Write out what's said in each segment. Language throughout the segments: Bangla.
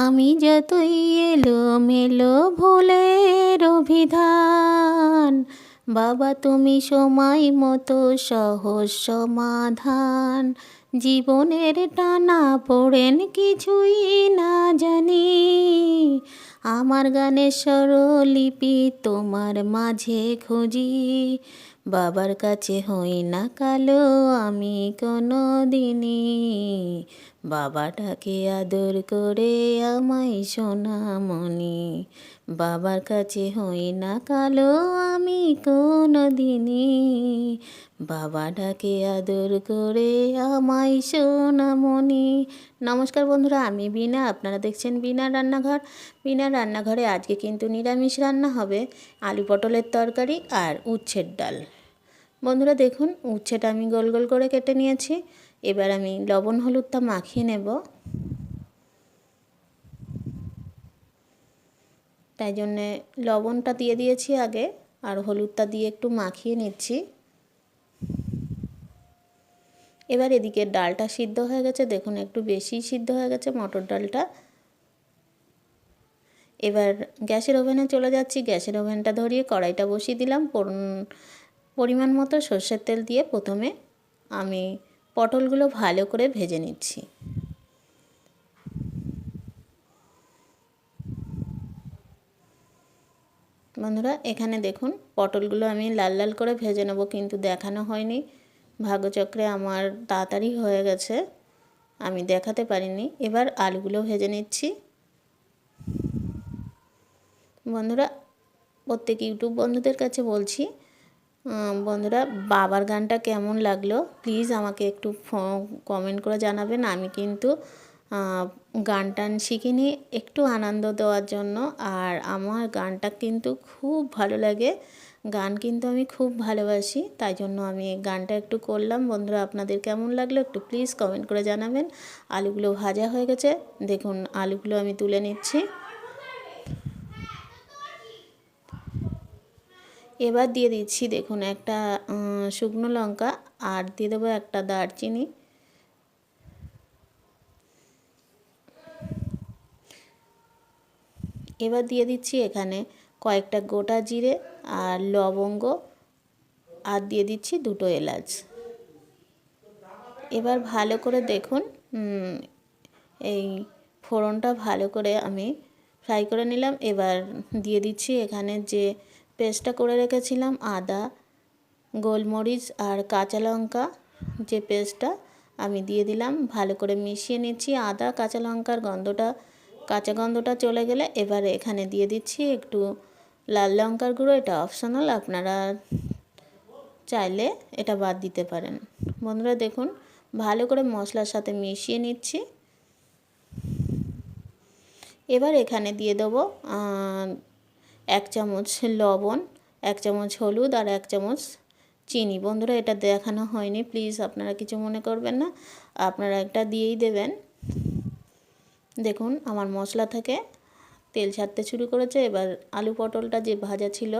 আমি যতই এলো মেলো ভুলের অভিধান, বাবা তুমি সময় মতো সহজ সমাধান। জীবনের টানা পড়েন কিছুই না জানি, আমার গানের স্বরলিপি তোমার মাঝে খুঁজি। বাবার কাছে হই না কালো আমি কোনো দিনই বাবাটাকে আদর করে আমায় সোনামণি। বাবার কাছে হই না কালো, আমি কোনো দিনই বাবাটাকে আদর করে আমায় সোনামণি। নমস্কার বন্ধুরা, আমি বিনা আপনারা দেখছেন বিনা রান্নাঘর। বিনা রান্নাঘরে আজকে কিন্তু নিরামিষ রান্না হবে। আলু পটলের তরকারি আর উচ্ছের ডাল। বন্ধুরা দেখুন, উচ্ছেটা আমি গোল গোল করে কেটে নিয়েছি। এবার আমি লবণ হলুদটা মাখিয়ে নেব। তাই জন্যে লবণটা দিয়ে দিয়েছি আগে, আর হলুদটা দিয়ে একটু মাখিয়ে নিচ্ছি। এবার এদিকে ডালটা সিদ্ধ হয়ে গেছে, দেখুন একটু বেশি সিদ্ধ হয়ে গেছে মটর ডালটা। এবার গ্যাসের ওভেনে চলে যাচ্ছি, গ্যাসের ওভেনটা ধরিয়ে কড়াইটা বসিয়ে দিলাম। পরিমাণ মতো সর্ষের তেল দিয়ে প্রথমে আমি পটলগুলো ভালো করে ভেজে নিচ্ছি। বন্ধুরা, এখানে দেখুন, পটলগুলো আমি লাল লাল করে ভেজে নেব, কিন্তু দেখানো হয়নি। ভাগ্যচক্রে আমার তাড়াতাড়ি হয়ে গেছে, আমি দেখাতে পারিনি। এবার আলুগুলো ভেজে নিচ্ছি। বন্ধুরা, প্রত্যেক ইউটিউব বন্ধুদের কাছে বলছি বন্ধুরা, বাবার গানটা কেমন লাগল? প্লিজ আমাকে একটু কমেন্ট করে জানাবেন। আমি কিন্তু গান টান শিখিনি, একটু আনন্দ দেওয়ার জন্য। আর আমার গানটা কিন্তু খুব ভালো লাগে। গান কিন্তু আমি খুব ভালোবাসি, তাই জন্য আমি গানটা একটু করলাম। বন্ধুরা, আপনাদের কেমন লাগল একটু প্লিজ কমেন্ট করে জানাবেন। আলুগুলো ভাজা হয়ে গেছে। দেখুন, আলুগুলো আমি তুলে নিচ্ছি। এবার দিয়ে দিচ্ছি দেখুন একটা শুকনো লঙ্কা আর দিয়ে দেবো একটা দারচিনি। এবার দিয়ে দিচ্ছি এখানে কয়েকটা গোটা জিরে আর লবঙ্গ আর দিয়ে দিচ্ছি দুটো এলাচ। এবার ভালো করে দেখুন এই ফোড়নটা ভালো করে আমি ফ্রাই করে নিলাম। এবার দিয়ে দিচ্ছি এখানে যে পেস্টটা করে রেখেছিলাম, আদা, গোলমরিচ আর কাঁচা লঙ্কা যে পেস্টটা আমি দিয়ে দিলাম। ভালো করে মিশিয়ে নিচ্ছি আদা, কাঁচা লঙ্কার গন্ধটা, কাঁচা গন্ধটা চলে গেলে এবারে এখানে দিয়ে দিচ্ছি একটু লাল লঙ্কার গুঁড়ো। এটা অপশনাল, আপনারা চাইলে এটা বাদ দিতে পারেন। বন্ধুরা দেখুন, ভালো করে মশলার সাথে মিশিয়ে নিচ্ছি। এবার এখানে দিয়ে দেবো এক চামচ লবণ, এক চামচ হলুদ আর এক চামচ চিনি। বন্ধুরা, এটা দেখানো হয়নি, প্লিজ আপনারা কিছু মনে করবেন না। আপনারা একটা দিয়েই দেবেন। দেখুন, আমার মশলা থেকে তেল ছাড়তে শুরু করেছে। এবার আলু পটলটা যে ভাজা ছিল,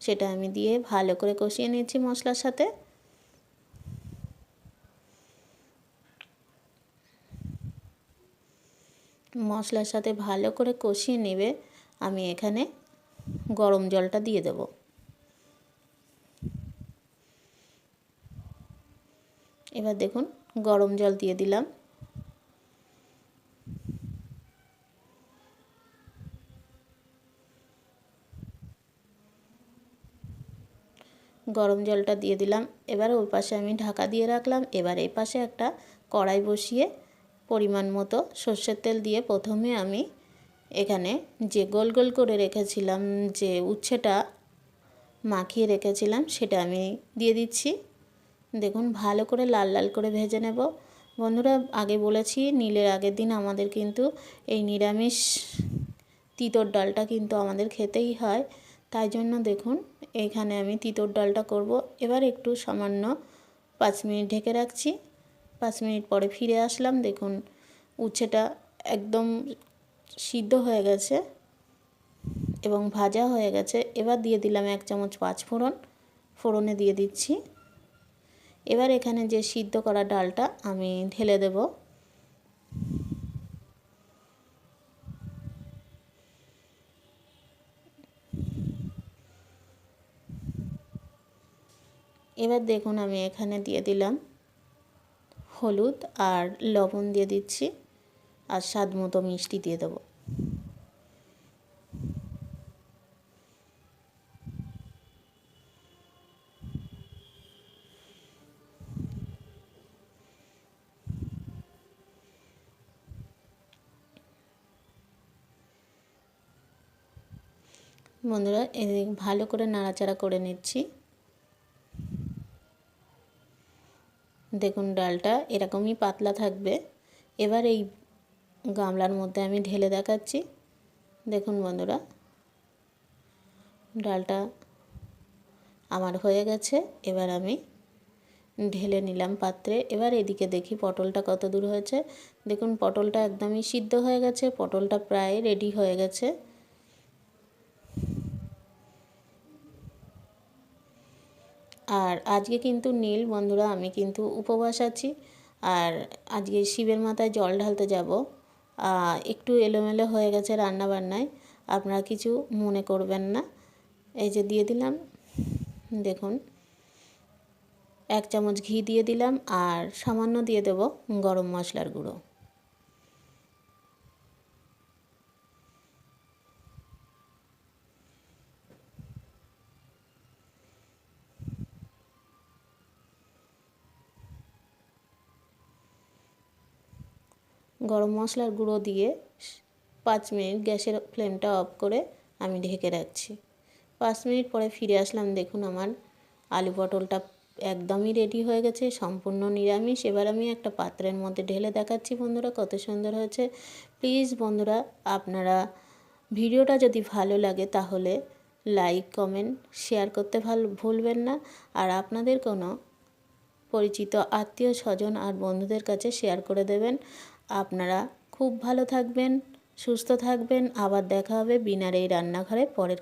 সেটা আমি দিয়ে ভালো করে কষিয়ে নিয়েছি মশলার সাথে। মশলার সাথে ভালো করে কষিয়ে নেবে। আমি এখানে গরম জলটা দিয়ে দেব। এবার দেখুন, গরম জল দিয়ে দিলাম। গরম জলটা দিয়ে দিলাম। এবার ওই পাশে আমি ঢাকা দিয়ে রাখলাম। এবার এই পাশে একটা কড়াই বসিয়ে পরিমাণ মতো সর্ষের তেল দিয়ে প্রথমে আমি এখানে যে গোল গোল করে রেখেছিলাম, যে উচ্ছেটা মাখিয়ে রেখেছিলাম, সেটা আমি দিয়ে দিচ্ছি। দেখুন, ভালো করে লাল লাল করে ভেজে নেব। বন্ধুরা, আগে বলেছি, নীলের আগের দিন আমাদের কিন্তু এই নিরামিষ তিতর ডালটা কিন্তু আমাদের খেতেই হয়। তাই জন্য দেখুন, এখানে আমি তিতর ডালটা করব। এবার একটু সামান্য পাঁচ মিনিট ঢেকে রাখছি। পাঁচ মিনিট পরে ফিরে আসলাম। দেখুন, উচ্ছেটা একদম সিদ্ধ হয়ে গেছে এবং ভাজা হয়ে গেছে। এবার দিয়ে দিলাম এক চামচ পাঁচ ফোড়ন। ফোড়নে দিয়ে দিচ্ছি। এবার এখানে যে সিদ্ধ করা ডালটা আমি ঢেলে দেব। এবার দেখুন আমি এখানে দিয়ে দিলাম হলুদ আর লবণ দিয়ে দিচ্ছি। আর স্বাদ মতো মিষ্টি দিয়ে দেবো। বন্ধুরা ভালো করে নাড়াচাড়া করে নিচ্ছি। দেখুন, ডালটা এরকমই পাতলা থাকবে। এবার এই গামলার মধ্যে আমি ঢেলে দেখাচ্ছি। দেখুন বন্ধুরা, ডালটা আমার হয়ে গেছে। এবার আমি ঢেলে নিলাম পাত্রে। এবার এদিকে দেখি পটলটা কত দূর হয়েছে। দেখুন, পটলটা একদমই সিদ্ধ হয়ে গেছে। পটলটা প্রায় রেডি হয়ে গেছে। আর আজকে কিন্তু নীল বন্ধুরা, আমি কিন্তু উপবাস আছি। আর আজকে শিবের মাথায় জল ঢালতে যাব। একটু এলোমেলো হয়ে গেছে রান্না বান্নায় আপনারা কিছু মনে করবেন না। এই যে দিয়ে দিলাম, দেখুন, এক চামচ ঘি দিয়ে দিলাম আর সামান্য দিয়ে দেব গরম মশলার গুঁড়ো। গরম মশলার গুঁড়ো দিয়ে পাঁচ মিনিট গ্যাসের ফ্লেমটা অফ করে আমি ঢেকে রাখছি। পাঁচ মিনিট পরে ফিরে আসলাম, দেখুন আমার আলু পটলটা একদমই রেডি হয়ে গেছে, সম্পূর্ণ নিরামিষ। এবার আমি একটা পাত্রের মধ্যে ঢেলে দেখাচ্ছি, বন্ধুরা, কত সুন্দর হয়েছে। প্লিজ বন্ধুরা, আপনারা ভিডিওটা যদি ভালো লাগে, তাহলে লাইক কমেন্ট শেয়ার করতে ভালো, ভুলবেন না। আর আপনাদের কোনো পরিচিত আত্মীয় স্বজন আর বন্ধুদের কাছে শেয়ার করে দেবেন। আপনারা খুব ভালো থাকবেন সুস্থ থাকবেন। আবার দেখা হবে বিনার এই রান্নাঘরে পরের